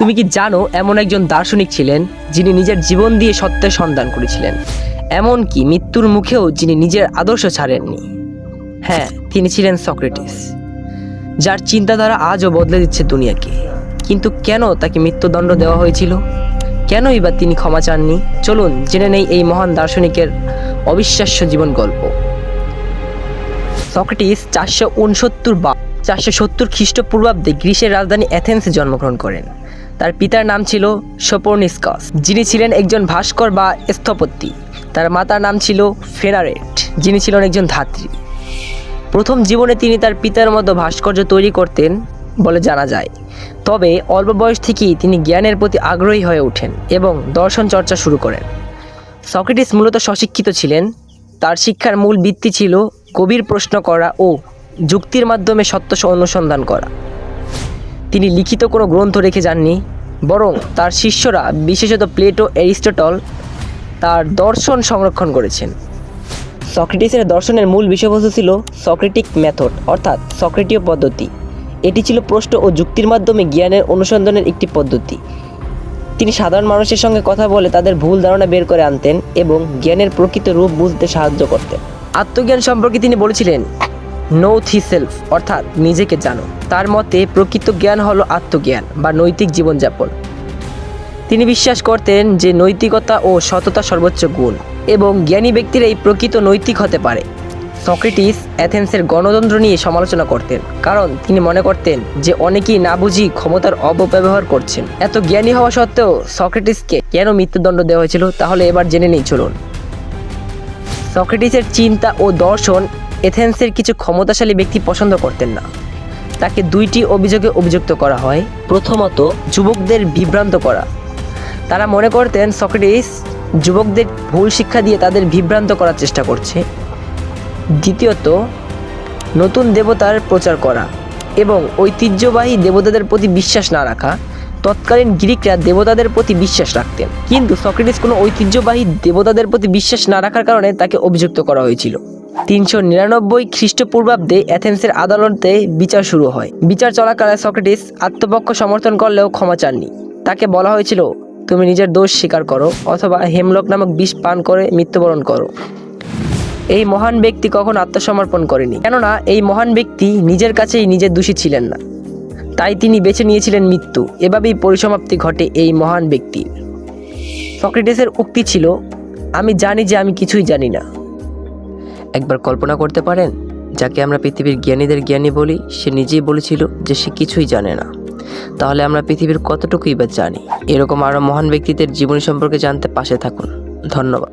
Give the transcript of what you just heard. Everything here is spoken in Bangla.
তুমি কি জানো এমন একজন দার্শনিক ছিলেন যিনি নিজের জীবন দিয়ে সত্যের সন্ধান করেছিলেন? এমনকি মৃত্যুর মুখেও যিনি নিজের আদর্শ ছাড়েননি। হ্যাঁ তিনি ছিলেন সক্রেটিস, যার চিন্তাধারা আজও বদলে দিচ্ছে দুনিয়াকে। কিন্তু কেন তাকে মৃত্যুদণ্ড দেওয়া হয়েছিল? কেনই বা তিনি ক্ষমা চাননি? চলুন জেনে নেই এই মহান দার্শনিকের অবিশ্বাস্য জীবন গল্প। সক্রেটিস চারশো উনসত্তর বা চারশো সত্তর খ্রিস্টপূর্বাব্দে গ্রিসের রাজধানী অ্যাথেন্সে জন্মগ্রহণ করেন। তার পিতার নাম ছিল সোপর্নিস্কাস যিনি ছিলেন একজন ভাস্কর বা স্থপতি। তার মাতার নাম ছিল ফেনারেট যিনি ছিলেন একজন ধাত্রী। প্রথম জীবনে তিনি তার পিতার মতো ভাস্কর্য তৈরি করতেন বলে জানা যায়। তবে অল্প বয়স থেকেই তিনি জ্ঞানের প্রতি আগ্রহী হয়ে ওঠেন এবং দর্শন চর্চা শুরু করেন। সক্রেটিস মূলত স্বশিক্ষিত ছিলেন। তার শিক্ষার মূল ভিত্তি ছিল গভীর প্রশ্ন করা ও যুক্তির মাধ্যমে সত্য অনুসন্ধান করা। তিনি লিখিত কোনো গ্রন্থ রেখে যাননি, বরং তার শিষ্যরা, বিশেষত প্লেটো, অ্যারিস্টটল, তার দর্শন সংরক্ষণ করেছেন। সক্রেটিসের দর্শনের মূল বিষয়বস্তু ছিল সক্রেটিক মেথড, অর্থাৎ সক্রেটীয় পদ্ধতি। এটি ছিল প্রশ্ন ও যুক্তির মাধ্যমে জ্ঞানের অনুসন্ধানের একটি পদ্ধতি। তিনি সাধারণ মানুষের সঙ্গে কথা বলে তাদের ভুল ধারণা বের করে আনতেন এবং জ্ঞানের প্রকৃত রূপ বুঝতে সাহায্য করতেন। আত্মজ্ঞান সম্পর্কে তিনি বলেছিলেন নো সেলফ, অর্থাৎ নিজেকে জানো। তার মতে, প্রকৃত জ্ঞান হলো আত্মজ্ঞান বা নৈতিক জীবনযাপন। তিনি বিশ্বাস করতেন যে নৈতিকতা ও সততা সর্বোচ্চ গুণ এবং জ্ঞানী ব্যক্তিরাই প্রকৃত নৈতিক হতে পারে। সক্রেটিস অ্যাথেন্সের গণতন্ত্র নিয়ে সমালোচনা করতেন, কারণ তিনি মনে করতেন যে অনেকেই না বুঝি ক্ষমতার অপব্যবহার করছেন। এত জ্ঞানী হওয়া সত্ত্বেও সক্রেটিসকে কেন মৃত্যুদণ্ড দেওয়া হয়েছিল, তাহলে এবার জেনে নেই, চলুন। সক্রেটিসের চিন্তা ও দর্শন এথেন্সের কিছু ক্ষমতাশালী ব্যক্তি পছন্দ করতেন না। তাকে দুইটি অভিযোগে অভিযুক্ত করা হয়। প্রথমত, যুবকদের বিভ্রান্ত করা। তারা মনে করতেন, সক্রেটিস, যুবকদের ভুল শিক্ষা দিয়ে তাদের বিভ্রান্ত করার চেষ্টা করছে। দ্বিতীয়ত, নতুন দেবতার প্রচার করা এবং ঐতিহ্যবাহী দেবতাদের প্রতি বিশ্বাস না রাখা। তৎকালীন গ্রিকরা দেবতাদের প্রতি বিশ্বাস রাখতেন। কিন্তু সক্রেটিস কোনো ঐতিহ্যবাহী দেবতাদের প্রতি বিশ্বাস না রাখার কারণে তাকে অভিযুক্ত করা হয়েছিল। তিনশো নিরানব্বই খ্রিস্টপূর্বাব্দে অ্যাথেন্সের আদালতে বিচার শুরু হয়। বিচার চলাকালে সক্রেটিস আত্মপক্ষ সমর্থন করলেও ক্ষমা চাননি। তাকে বলা হয়েছিল, তুমি নিজের দোষ স্বীকার করো অথবা হেমলক নামক বিষ পান করে মৃত্যুবরণ করো। এই মহান ব্যক্তি কখন আত্মসমর্পণ করেনি, কেননা এই মহান ব্যক্তি নিজের কাছেই নিজের দোষী ছিলেন না। তাই তিনি বেছে নিয়েছিলেন মৃত্যু। এভাবেই পরিসমাপ্তি ঘটে এই মহান ব্যক্তির। সক্রেটিসের উক্তি ছিল, আমি জানি যে আমি কিছুই জানি না। একবার কল্পনা করতে পারেন? যাকে আমরা পৃথিবীর জ্ঞানীদের জ্ঞানী বলি, সে নিজেই বলেছিল যে সে কিছুই জানে না। তাহলে আমরা পৃথিবীর কতটুকুই বা জানি? এরকম আরও মহান ব্যক্তিদের জীবনী সম্পর্কে জানতে পাশে থাকুন। ধন্যবাদ।